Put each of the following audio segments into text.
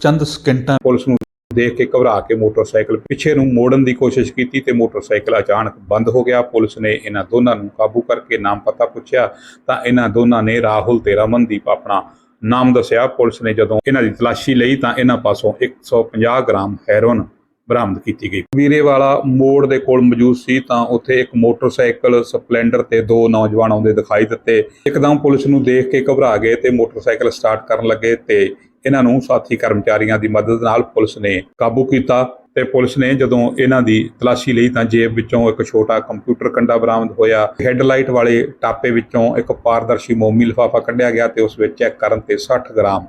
ਚੰਦ ਸਕਿੰਟਾਂ ਪੁਲਿਸ ਨੂੰ ਦੇਖ ਕੇ ਘਬਰਾ ਕੇ ਮੋਟਰਸਾਈਕਲ ਪਿੱਛੇ ਨੂੰ ਮੋੜਨ ਦੀ ਕੋਸ਼ਿਸ਼ ਕੀਤੀ ਤੇ ਮੋਟਰਸਾਈਕਲ ਅਚਾਨਕ ਬੰਦ ਹੋ ਗਿਆ। ਪੁਲਿਸ ਨੇ ਇਹਨਾਂ ਦੋਨਾਂ ਨੂੰ ਕਾਬੂ ਕਰਕੇ ਨਾਮ ਪਤਾ ਪੁੱਛਿਆ ਤਾਂ ਇਹਨਾਂ ਦੋਨਾਂ ਨੇ ਰਾਹੁਲ ਤੇ ਰਮਨਦੀਪ ਆਪਣਾ ਨਾਮ ਦੱਸਿਆ। ਪੁਲਿਸ ਨੇ ਜਦੋਂ ਇਹਨਾਂ ਦੀ ਤਲਾਸ਼ੀ ਲਈ ਤਾਂ ਇਹਨਾਂ ਪਾਸੋਂ 150 ਗ੍ਰਾਮ ਹੈਰੋਇਨ ਬਰਾਮਦ ਕੀਤੀ ਗਈ। ਵੀਰੇ ਵਾਲਾ ਮੋੜ ਦੇ ਕੋਲ ਮੌਜੂਦ ਸੀ ਤਾਂ ਉੱਥੇ ਇੱਕ ਮੋਟਰਸਾਈਕਲ ਸਪਲੈਂਡਰ ਤੇ ਦੋ ਨੌਜਵਾਨ ਆਉਂਦੇ ਦਿਖਾਈ ਦਿੱਤੇ। ਇੱਕਦਮ ਪੁਲਿਸ ਨੂੰ ਦੇਖ ਕੇ ਘਬਰਾ ਗਏ ਤੇ ਮੋਟਰਸਾਈਕਲ ਸਟਾਰਟ ਕਰਨ ਲੱਗੇ ਤੇ ਇਹਨਾਂ ਨੂੰ ਸਾਥੀ ਕਰਮਚਾਰੀਆਂ ਦੀ ਮਦਦ ਨਾਲ ਪੁਲਿਸ ਨੇ ਕਾਬੂ ਕੀਤਾ ਤੇ ਪੁਲਿਸ ਨੇ ਜਦੋਂ ਇਹਨਾਂ ਦੀ ਤਲਾਸ਼ੀ ਲਈ ਤਾਂ ਜੇਬ ਵਿੱਚੋਂ ਇੱਕ ਛੋਟਾ ਕੰਪਿਊਟਰ ਕੰਡਾ ਬਰਾਮਦ ਹੋਇਆ। ਹੈੱਡਲਾਈਟ ਵਾਲੇ ਟਾਪੇ ਵਿੱਚੋਂ ਇੱਕ ਪਾਰਦਰਸ਼ੀ ਮੋਮੀ ਲਿਫਾਫਾ ਕੱਢਿਆ ਗਿਆ ਤੇ ਉਸ ਵਿੱਚ ਚੈੱਕ ਕਰਨ ਤੇ 60 ਗ੍ਰਾਮ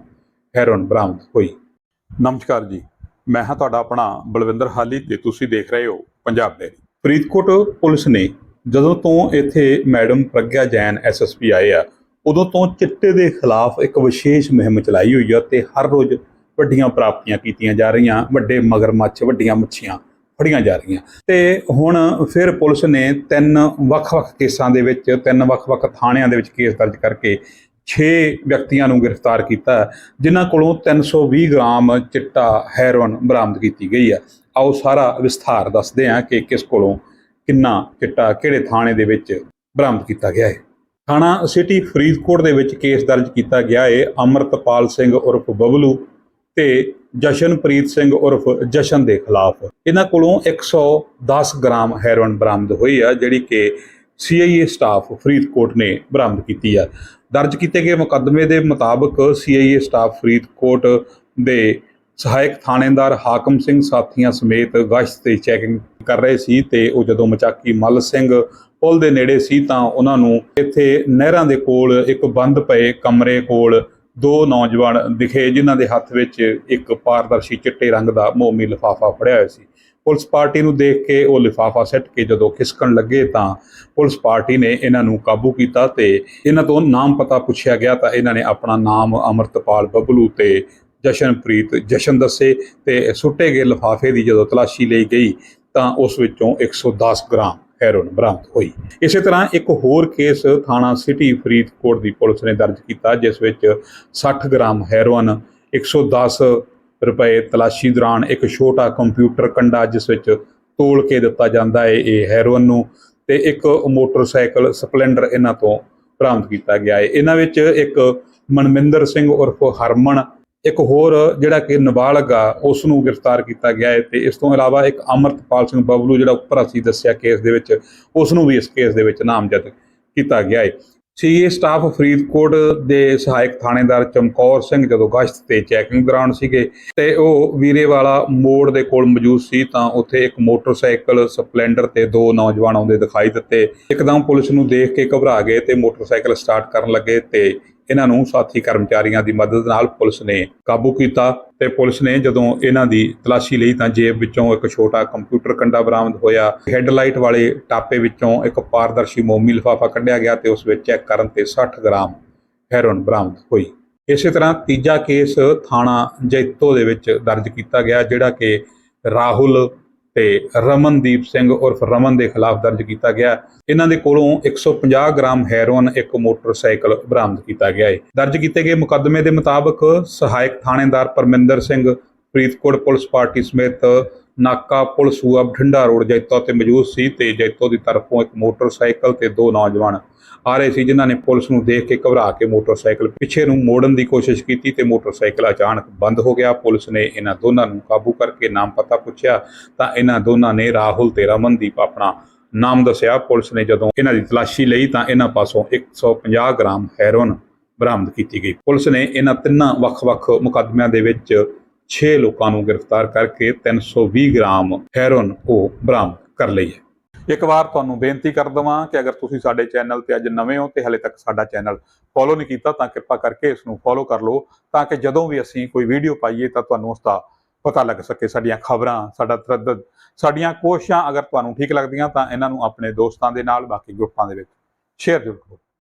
ਹੈਰੋਇਨ ਬਰਾਮਦ ਹੋਈ। ਨਮਸਕਾਰ ਜੀ ਮੈਂ ਹਾਂ ਤੁਹਾਡਾ ਆਪਣਾ ਬਲਵਿੰਦਰ ਹਾਲੀ ਤੇ ਤੁਸੀਂ ਦੇਖ ਰਹੇ ਹੋ ਪੰਜਾਬ ਡੇਰੀ ਫਰੀਦਕੋਟ ਪੁਲਿਸ ਨੇ ਜਦੋਂ ਤੋਂ ਇੱਥੇ ਮੈਡਮ ਪ੍ਰਗਿਆ ਜੈਨ ਐਸਐਸਪੀ ਆਏ ਆ ਉਦੋਂ ਤੋਂ ਚਿੱਟੇ ਦੇ ਖਿਲਾਫ ਇੱਕ ਵਿਸ਼ੇਸ਼ ਮੁਹਿੰਮ ਚਲਾਈ ਹੋਈ ਆ ਤੇ ਹਰ ਰੋਜ਼ ਵੱਡੀਆਂ ਪ੍ਰਾਪਤੀਆਂ ਕੀਤੀਆਂ ਜਾ ਰਹੀਆਂ, ਵੱਡੇ ਮਗਰਮੱਛ, ਵੱਡੀਆਂ ਮੱਛੀਆਂ ਫੜੀਆਂ ਜਾ ਰਹੀਆਂ। ਤੇ ਹੁਣ ਫਿਰ ਪੁਲਿਸ ਨੇ ਤਿੰਨ ਵੱਖ-ਵੱਖ ਕੇਸਾਂ ਦੇ ਵਿੱਚ, ਤਿੰਨ ਵੱਖ-ਵੱਖ ਥਾਣਿਆਂ ਦੇ ਵਿੱਚ ਕੇਸ ਦਰਜ ਕਰਕੇ 6 ਵਿਅਕਤੀਆਂ ਨੂੰ ਗ੍ਰਿਫਤਾਰ ਕੀਤਾ, ਜਿਨ੍ਹਾਂ ਕੋਲੋਂ 320 ਗ੍ਰਾਮ ਚਿੱਟਾ ਹੈਰੋਇਨ ਬਰਾਮਦ ਕੀਤੀ ਗਈ ਹੈ ਆਓ ਸਾਰਾ ਵਿਸਥਾਰ ਦੱਸਦੇ ਹਾਂ ਕਿ ਕਿਸ ਕੋਲੋਂ ਕਿੰਨਾ ਚਿੱਟਾ ਕਿਹੜੇ ਥਾਣੇ ਦੇ ਵਿੱਚ ਬਰਾਮਦ ਕੀਤਾ ਗਿਆ ਹੈ। ਥਾਣਾ ਸਿਟੀ ਫਰੀਦਕੋਟ ਦੇ ਵਿੱਚ ਕੇਸ ਦਰਜ ਕੀਤਾ ਗਿਆ ਹੈ ਅਮਰਤਪਾਲ ਸਿੰਘ ਉਰਫ ਬਬਲੂ ਤੇ ਜਸ਼ਨਪ੍ਰੀਤ ਸਿੰਘ ਉਰਫ ਜਸ਼ਨ ਦੇ ਖਿਲਾਫ। ਇਹਨਾਂ ਕੋਲੋਂ 110 ਗ੍ਰਾਮ ਹੈਰੋਇਨ ਬਰਾਮਦ ਹੋਈ ਆ, ਜਿਹੜੀ ਕਿ ਸੀਆਈਏ ਸਟਾਫ ਫਰੀਦਕੋਟ ਨੇ ਬਰਾਮਦ ਕੀਤੀ ਆ। ਦਰਜ ਕੀਤੇ ਗਏ ਮੁਕੱਦਮੇ ਦੇ ਮੁਤਾਬਕ ਸੀਆਈਏ ਸਟਾਫ ਫਰੀਦਕੋਟ ਦੇ ਸਹਾਇਕ ਥਾਣੇਦਾਰ ਹਾਕਮ ਸਿੰਘ ਸਾਥੀਆਂ ਸਮੇਤ ਗਸ਼ਤ ਤੇ ਚੈਕਿੰਗ ਕਰ ਰਹੇ ਸੀ ਤੇ ਉਹ ਜਦੋਂ ਮਚਾਕੀ ਮੱਲ ਸਿੰਘ ਪੁਲ ਦੇ ਨੇੜੇ ਸੀ ਤਾਂ ਉਹਨਾਂ ਨੂੰ ਇੱਥੇ ਨਹਿਰਾਂ ਦੇ ਕੋਲ ਇੱਕ ਬੰਦ ਪਏ ਕਮਰੇ ਕੋਲ ਦੋ ਨੌਜਵਾਨ ਦਿਖੇ, ਜਿਨ੍ਹਾਂ ਦੇ ਹੱਥ ਵਿੱਚ ਇੱਕ ਪਾਰਦਰਸ਼ੀ ਚਿੱਟੇ ਰੰਗ ਦਾ ਮੋਮੀ ਲਿਫਾਫਾ ਫੜਿਆ ਹੋਇਆ ਸੀ। ਪੁਲਿਸ ਪਾਰਟੀ ਨੂੰ ਦੇਖ ਕੇ ਉਹ ਲਿਫਾਫਾ ਸੱਟ ਕੇ ਜਦੋਂ ਖਿਸਕਣ ਲੱਗੇ ਤਾਂ ਪੁਲਿਸ ਪਾਰਟੀ ਨੇ ਇਹਨਾਂ ਨੂੰ ਕਾਬੂ ਕੀਤਾ ਤੇ ਇਹਨਾਂ ਤੋਂ ਨਾਮ ਪਤਾ ਪੁੱਛਿਆ ਗਿਆ ਤਾਂ ਇਹਨਾਂ ਨੇ ਆਪਣਾ ਨਾਮ ਅਮਰਤਪਾਲ ਬਬਲੂ ਤੇ ਜਸ਼ਨਪ੍ਰੀਤ ਜਸ਼ਨ ਦੱਸੇ ਤੇ ਸੁੱਟੇ ਗਏ ਲਿਫਾਫੇ ਦੀ ਜਦੋਂ ਤਲਾਸ਼ੀ ਲਈ ਗਈ ਤਾਂ ਉਸ ਵਿੱਚੋਂ 110 ਗ੍ਰਾਮ ਹੈਰੋਇਨ ਬਰਾਮਦ ਹੋਈ। ਇਸੇ ਤਰ੍ਹਾਂ ਇੱਕ ਹੋਰ ਕੇਸ ਥਾਣਾ ਸਿਟੀ ਫਰੀਦਕੋਟ ਦੀ ਪੁਲਿਸ ਨੇ ਦਰਜ ਕੀਤਾ, ਜਿਸ ਵਿੱਚ 60 ਗ੍ਰਾਮ ਹੈਰੋਇਨ 110 ਰੁਪਏ ਤਲਾਸ਼ੀ ਦੌਰਾਨ ਇੱਕ ਛੋਟਾ ਕੰਪਿਊਟਰ ਕੰਡਾ, ਜਿਸ ਵਿੱਚ ਤੋਲ ਕੇ ਦਿੱਤਾ ਜਾਂਦਾ ਹੈ ਇਹ ਹੈਰੋਇਨ ਨੂੰ ਤੇ ਇੱਕ ਮੋਟਰਸਾਈਕਲ ਸਪਲੈਂਡਰ ਇਹਨਾਂ ਤੋਂ ਬਰਾਮਦ ਕੀਤਾ ਗਿਆ ਹੈ। ਇਹਨਾਂ ਵਿੱਚ ਇੱਕ ਮਨਮਿੰਦਰ ਸਿੰਘ ਉਰਫ ਹਰਮਨ ਇੱਕ ਹੋਰ ਜਿਹੜਾ ਕਿ ਨਾਬਾਲਗ ਆ ਉਸ ਨੂੰ ਗ੍ਰਿਫਤਾਰ ਕੀਤਾ ਗਿਆ ਹੈ ਤੇ ਇਸ ਤੋਂ ਇਲਾਵਾ ਇੱਕ ਅਮਰਤਪਾਲ ਸਿੰਘ ਬਬਲੂ, ਜਿਹੜਾ ਉੱਪਰ ਅਸੀਂ ਦੱਸਿਆ ਕੇਸ ਦੇ ਵਿੱਚ ਉਸ ਨੂੰ ਵੀ ਇਸ ਕੇਸ ਦੇ ਵਿੱਚ ਨਾਮਜ਼ਦ ਕੀਤਾ ਗਿਆ ਹੈ। ਸੀਏ ਸਟਾਫ ਫਰੀਦਕੋਟ ਦੇ ਸਹਾਇਕ ਥਾਣੇਦਾਰ ਚਮਕੌਰ ਸਿੰਘ ਜਦੋਂ ਗਸ਼ਤ ਤੇ ਚੈਕਿੰਗ ਦੌਰਾਨ ਸੀਗੇ ਤੇ ਉਹ ਵੀਰੇਵਾਲਾ ਮੋੜ ਦੇ ਕੋਲ ਮੌਜੂਦ ਸੀ ਤਾਂ ਉੱਥੇ ਇੱਕ ਮੋਟਰਸਾਈਕਲ ਸਪਲੈਂਡਰ ਤੇ ਦੋ ਨੌਜਵਾਨ ਆਉਂਦੇ ਦਿਖਾਈ ਦਿੱਤੇ। ਇੱਕਦਮ ਪੁਲਿਸ ਨੂੰ ਦੇਖ ਕੇ ਘਬਰਾ ਗਏ ਤੇ ਮੋਟਰਸਾਈਕਲ ਸਟਾਰਟ ਕਰਨ ਲੱਗੇ ਤੇ ਇਹਨਾਂ ਨੂੰ ਸਾਥੀ ਕਰਮਚਾਰੀਆਂ ਦੀ ਮਦਦ ਨਾਲ ਪੁਲਿਸ ਨੇ ਕਾਬੂ ਕੀਤਾ ਤੇ ਪੁਲਿਸ ਨੇ ਜਦੋਂ ਇਹਨਾਂ ਦੀ ਤਲਾਸ਼ੀ ਲਈ ਤਾਂ ਜੇਬ ਵਿੱਚੋਂ ਇੱਕ ਛੋਟਾ ਕੰਪਿਊਟਰ ਕੰਡਾ ਬਰਾਮਦ ਹੋਇਆ, ਹੈੱਡਲਾਈਟ ਵਾਲੇ ਟਾਪੇ ਵਿੱਚੋਂ ਇੱਕ ਪਾਰਦਰਸ਼ੀ ਮੋਮੀ ਲਿਫਾਫਾ ਕੱਢਿਆ ਗਿਆ ਤੇ ਉਸ ਵਿੱਚ ਚੈੱਕ ਕਰਨ ਤੇ 60 ਗ੍ਰਾਮ ਹੈਰੋਇਨ ਬਰਾਮਦ ਹੋਈ। ਇਸੇ ਤਰ੍ਹਾਂ ਤੀਜਾ ਕੇਸ ਥਾਣਾ ਜੈਤੋ ਦੇ ਵਿੱਚ ਦਰਜ ਕੀਤਾ ਗਿਆ, ਜਿਹੜਾ ਕਿ ਰਾਹੁਲ ਤੇ ਰਮਨਦੀਪ ਸਿੰਘ ਉਰਫ ਰਮਨ ਦੇ ਖਿਲਾਫ ਦਰਜ ਕੀਤਾ ਗਿਆ। ਇਹਨਾਂ ਦੇ ਕੋਲੋਂ 150 ਗ੍ਰਾਮ ਹੈਰੋਇਨ, ਇੱਕ ਮੋਟਰਸਾਈਕਲ ਬਰਾਮਦ ਕੀਤਾ ਗਿਆ ਹੈ। ਦਰਜ ਕੀਤੇ ਗਏ ਮੁਕੱਦਮੇ ਦੇ ਮੁਤਾਬਕ ਸਹਾਇਕ ਥਾਣੇਦਾਰ ਪਰਮਿੰਦਰ ਸਿੰਘ, ਫਰੀਦਕੋਟ ਪੁਲਿਸ ਪਾਰਟੀ ਸਮੇਤ ਨਾਕਾ ਪੁਲਿਸ ਸੂਆ ਬਠਿੰਡਾ ਰੋਡ ਜੈਤੋ ਤੇ ਮੌਜੂਦ ਸੀ ਤੇ ਜੈਤੋ ਦੀ ਤਰਫੋਂ ਇੱਕ ਮੋਟਰਸਾਈਕਲ ਤੇ ਦੋ ਨੌਜਵਾਨ ਆ ਰਹੇ ਸੀ, ਜਿਨ੍ਹਾਂ ਨੇ ਪੁਲਿਸ ਨੂੰ ਦੇਖ ਕੇ ਘਬਰਾ ਕੇ ਮੋਟਰਸਾਈਕਲ ਪਿੱਛੇ ਨੂੰ ਮੋੜਨ ਦੀ ਕੋਸ਼ਿਸ਼ ਕੀਤੀ ਤੇ ਮੋਟਰਸਾਈਕਲ ਅਚਾਨਕ ਬੰਦ ਹੋ ਗਿਆ। ਪੁਲਿਸ ਨੇ ਇਹਨਾਂ ਦੋਨਾਂ ਨੂੰ ਕਾਬੂ ਕਰਕੇ ਨਾਮ ਪਤਾ ਪੁੱਛਿਆ ਤਾਂ ਇਹਨਾਂ ਦੋਨਾਂ ਨੇ ਰਾਹੁਲ ਤੇ ਰਮਨਦੀਪ ਆਪਣਾ ਨਾਮ ਦੱਸਿਆ। ਪੁਲਿਸ ਨੇ ਜਦੋਂ ਇਹਨਾਂ ਦੀ ਤਲਾਸ਼ੀ ਲਈ ਤਾਂ ਇਹਨਾਂ ਪਾਸੋਂ 150 ਗ੍ਰਾਮ ਹੈਰੋਇਨ ਬਰਾਮਦ ਕੀਤੀ ਗਈ। ਪੁਲਿਸ ਨੇ ਇਹਨਾਂ ਤਿੰਨਾਂ ਵੱਖ-ਵੱਖ ਮੁਕੱਦਮਿਆਂ ਦੇ ਵਿੱਚ 6 ਲੋਕਾਂ ਨੂੰ ਗ੍ਰਿਫਤਾਰ ਕਰਕੇ 320 ਗ੍ਰਾਮ ਹੈਰੋਇਨ ਉਹ ਬਰਾਮਦ ਕਰ ਲਈ ਹੈ। ਇੱਕ ਵਾਰ ਤੁਹਾਨੂੰ ਬੇਨਤੀ ਕਰ ਦਵਾਂ ਕਿ ਅਗਰ ਤੁਸੀਂ ਸਾਡੇ ਚੈਨਲ ਤੇ ਅੱਜ ਨਵੇਂ ਹੋ ਤੇ ਹਲੇ ਤੱਕ ਸਾਡਾ ਚੈਨਲ ਫੋਲੋ ਨਹੀਂ ਕੀਤਾ ਤਾਂ ਕਿਰਪਾ ਕਰਕੇ ਇਸ ਨੂੰ ਫੋਲੋ ਕਰ ਲਓ ਤਾਂ ਕਿ ਜਦੋਂ ਵੀ ਅਸੀਂ ਕੋਈ ਵੀਡੀਓ ਪਾਈਏ ਤਾਂ ਤੁਹਾਨੂੰ ਉਸ ਦਾ ਪਤਾ ਲੱਗ ਸਕੇ, ਸਾਡੀਆਂ ਖਬਰਾਂ, ਸਾਡਾ ਤਰੱਦਦ ਸਾਡੀਆਂ ਕੋਸ਼ਿਸ਼ਾਂ ਅਗਰ ਤੁਹਾਨੂੰ ਠੀਕ ਲੱਗਦੀਆਂ ਤਾਂ ਇਹਨਾਂ ਨੂੰ ਆਪਣੇ ਦੋਸਤਾਂ ਦੇ ਨਾਲ, ਬਾਕੀ ਗਰੁੱਪਾਂ ਦੇ ਵਿੱਚ ਸ਼ੇਅਰ ਜ਼ਰੂਰ ਕਰੋ।